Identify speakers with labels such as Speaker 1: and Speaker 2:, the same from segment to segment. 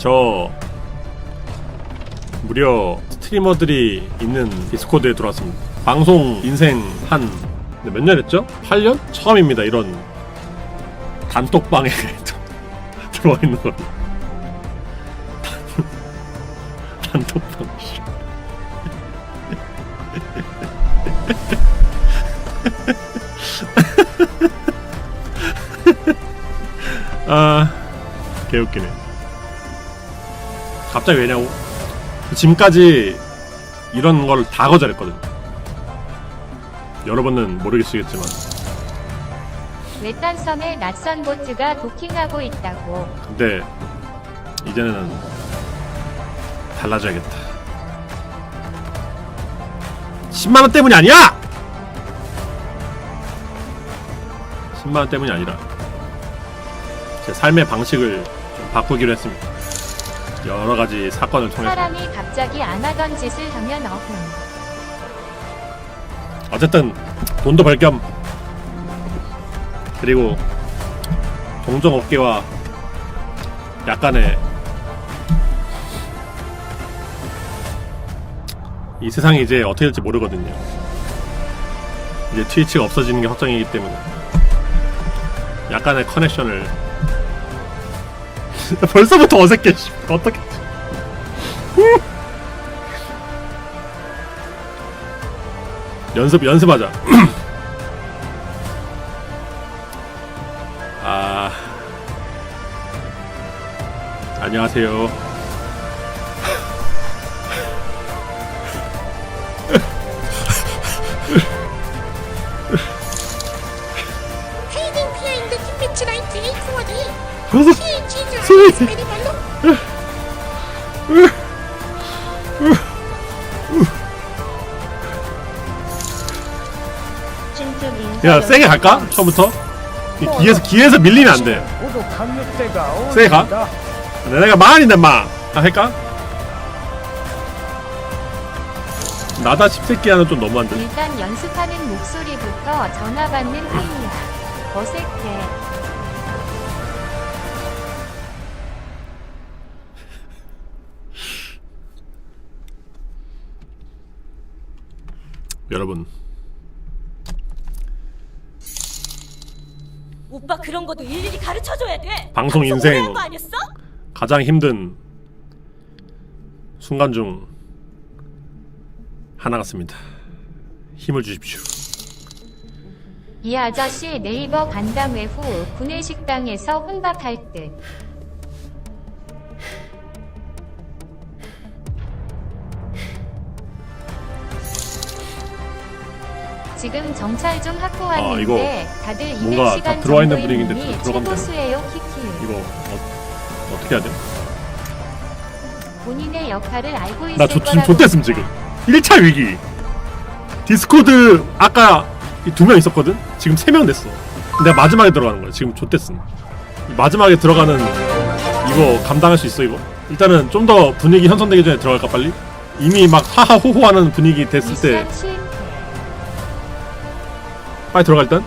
Speaker 1: 저 무려 스트리머들이 있는 디스코드에 들어왔습니다. 방송 인생 한 몇 년 했죠? 8년? 처음입니다. 이런 단톡방에 들어와 있는 건. 단톡방. 씨. 아, 개웃기네. 갑자기 왜냐고? 지금까지 이런 걸 다 거절했거든. 여러분은 모르겠으겠지만
Speaker 2: 외딴 섬에 낯선 보트가 도킹하고 있다고.
Speaker 1: 근데 이제는 달라져야겠다. 10만 원 때문이 아니야! 10만 원 때문이 아니라 제 삶의 방식을 좀 바꾸기로 했습니다. 여러 가지 사건을 통해 서
Speaker 2: 사람이 갑자기 안 하던 짓을 하면 어흥.
Speaker 1: 어쨌든 돈도 벌겸 그리고 동종 업계와 약간의 이 세상이 이제 어떻게 될지 모르거든요. 이제 트위치가 없어지는 게 확정이기 때문에 약간의 커넥션을 벌써부터 어색해. 씨. 어떻게? 연습 연습하자. 아 안녕하세요. 소리.
Speaker 3: your very well.
Speaker 1: 야 세게 갈까? 처음부터 이 기에서 기에서 밀리면 안 돼.
Speaker 4: 모두 강력대가
Speaker 1: 세게 가.
Speaker 4: 어디다
Speaker 1: 내가 만인데 마. 아 할까? 나다 십새끼야는 좀 너무한데.
Speaker 2: 일단 연습하는 목소리부터 전화 받는 회의야. 어색해.
Speaker 1: 여러분
Speaker 5: 오빠 그런 것도 일일이 가르쳐 줘야 돼.
Speaker 1: 방송 인생.
Speaker 5: 오래 한거 아니었어?
Speaker 1: 가장 힘든 순간 중 하나 같습니다. 힘을 주십시오.
Speaker 2: 이 아저씨 네이버 간담회 후 구내식당에서 혼밥할 듯. 지금 정찰 좀 하고 왔는데 다들
Speaker 1: 아, 뭔가
Speaker 2: 200시간
Speaker 1: 다 들어와 있는 분위기인데 들어가면 되나?
Speaker 2: 최고수예요 키키.
Speaker 1: 이거 어, 어떻게 해야 돼?
Speaker 2: 본인의 역할을 알고 있을
Speaker 1: 나 조, 지금
Speaker 2: 거라고
Speaker 1: 좆됐음 지금 1차 위기 디스코드 아까 두 명 있었거든? 지금 세 명 됐어 내가 마지막에 들어가는 거야 지금 좆됐음 이 마지막에 들어가는 이거 감당할 수 있어 이거? 일단은 좀 더 분위기 형성되기 전에 들어갈까 빨리? 이미 막 하하호호 하는 분위기 됐을 때
Speaker 2: 미션 실패.
Speaker 1: 빨리 들어가 일단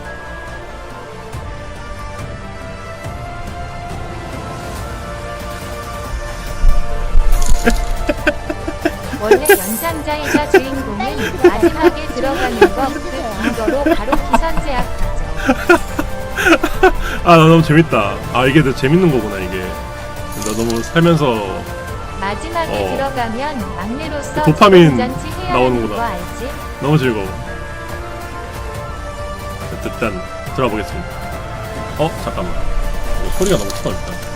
Speaker 2: 원래 연상자이자 주인공은 마지막에 들어가는 거그 이거로 바로 기선제압하죠.
Speaker 1: 아 나 너무 재밌다 아 이게 더 재밌는 거구나 이게 나 너무 살면서
Speaker 2: 마지막에
Speaker 1: 어.
Speaker 2: 들어가면 막내로서
Speaker 1: 도파민
Speaker 2: 잔치 해야
Speaker 1: 나오는구나.
Speaker 2: 알지?
Speaker 1: 너무 즐거워 일단 들어보겠습니다 어? 잠깐만 어, 소리가 너무 크다 일단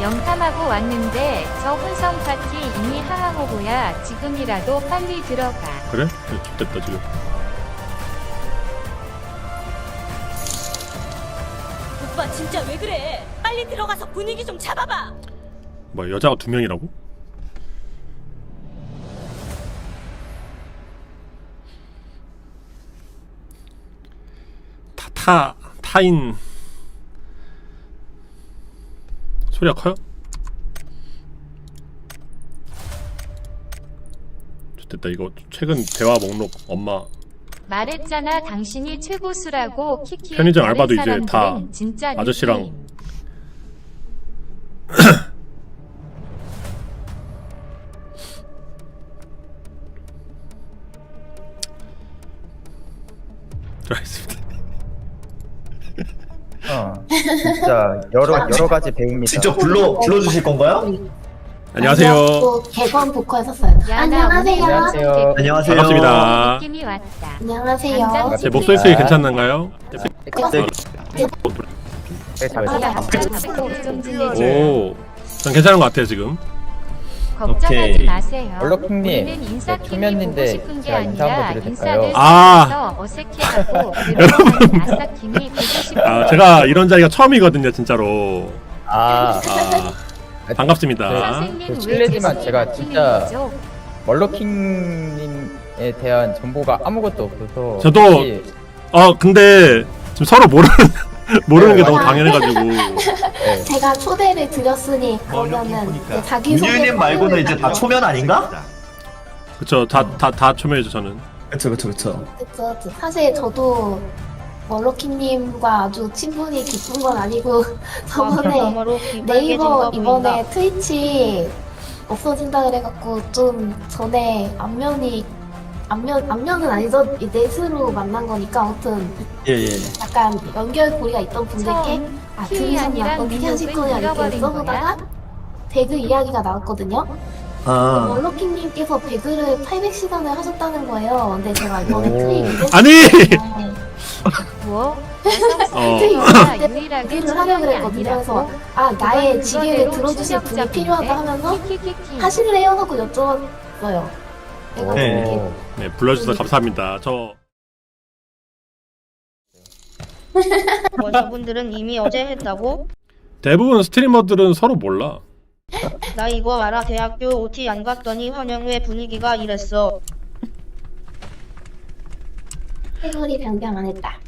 Speaker 2: 영탐하고 왔는데 저 혼성 파티 이미 하하호호야. 지금이라도 빨리 들어가.
Speaker 1: 그래? 됐다 지금
Speaker 5: 오빠 진짜 왜 그래? 빨리 들어가서 분위기 좀 잡아봐.
Speaker 1: 뭐 여자가 두 명이라고? 타, 타, 타인 소리가 커요? 됐다 이거 최근 대화 목록 엄마
Speaker 2: 말했잖아 당신이 최고수라고 키키.
Speaker 1: 편의점 알바도 이제 다
Speaker 2: 진짜
Speaker 1: 아저씨랑
Speaker 4: 진짜 여러 여러 가지 배웁니다.
Speaker 6: 직접 불러 불러 주실 건가요?
Speaker 1: 안녕하세요.
Speaker 3: 또 개건 보컬 썼어요. 안녕하세요.
Speaker 4: 안녕하세요.
Speaker 6: 안녕하세요.
Speaker 1: 반갑습니다.
Speaker 2: 느낌이 왔다.
Speaker 3: 안녕하세요.
Speaker 1: 제 목소리 소리 괜찮나요?
Speaker 4: 네,
Speaker 2: 잘좀 지내줘.
Speaker 1: 오, 전 괜찮은 것 같아요 지금.
Speaker 2: 걱정하지
Speaker 6: 오케이.
Speaker 2: 마세요.
Speaker 4: 얼럭킹님,
Speaker 2: 우리는 인사
Speaker 4: 네,
Speaker 2: 팀이
Speaker 4: 초면인데
Speaker 2: 보고 싶은 게
Speaker 4: 제가 인사 한번
Speaker 2: 아니라
Speaker 4: 드려도 될까요?
Speaker 1: 아.
Speaker 2: 쓰면서 어색해하고 그러는 아싸킴이 보고 싶은
Speaker 1: 아, 제가 이런 자리가 처음이거든요 진짜로.
Speaker 4: 아,
Speaker 1: 아, 반갑습니다.
Speaker 2: 선생님 그왜
Speaker 4: 실례지만
Speaker 2: 제
Speaker 4: 제가 진짜? 멀로킹님에 대한 정보가 아무것도 없어서
Speaker 1: 저도
Speaker 4: 혹시-
Speaker 1: 어, 근데 지금 서로 모르는 모르는 게
Speaker 4: 네,
Speaker 1: 너무. 당연해가지고.
Speaker 4: 네.
Speaker 3: 제가 초대를 드렸으니 그러면은 이제 자기 소개
Speaker 6: 윤유님 말고는 이제 다 초면 아닌가?
Speaker 1: 그쵸, 다다다 초면이죠 저는.
Speaker 6: 그쵸 그쵸 그쵸.
Speaker 3: 그쵸, 그쵸. 사실 저도 멀로키님과 아주 친분이 깊은 건 아니고 저번에 네이버 이번에 트위치 없어진다 그래갖고 좀 전에 안면이 안면 안면은 아니죠 이 넷으로 만난 거니까 아무튼
Speaker 6: 예예.
Speaker 3: 약간 연결고리가 있던 분들께
Speaker 2: 처음
Speaker 3: 아
Speaker 2: 키위안이랑
Speaker 3: 들으셨냐 어떻게 하실
Speaker 2: 민혁을
Speaker 3: 거냐 이렇게
Speaker 2: 잃어버린
Speaker 3: 써보다가 배그 이야기가 나왔거든요.
Speaker 6: 아
Speaker 3: 멀로킹님께서 배그를 800시간을 하셨다는 거예요. 근데 제가 이번에 트윗 이벤트
Speaker 1: 아니!
Speaker 3: 때
Speaker 2: 뭐?
Speaker 1: 어.
Speaker 2: 여성스러워야 유일하게
Speaker 3: 배그를 하려고 그랬거든요. 그래서 아 나의 지게를 들어주실 분이 필요하다 하면서. 하실래요? 하고 여쭤봤어요.
Speaker 6: 네.
Speaker 3: 이렇게
Speaker 1: 네, 불러주셔서 감사합니다. 저
Speaker 7: 뭐 저분들은 이미 어제 했다고?
Speaker 1: 대부분 스트리머들은 서로 몰라.
Speaker 7: 나 이거 알아 대학교 OT 안 갔더니 환영회 분위기가 이랬어
Speaker 3: 해설이 변경 안 했다.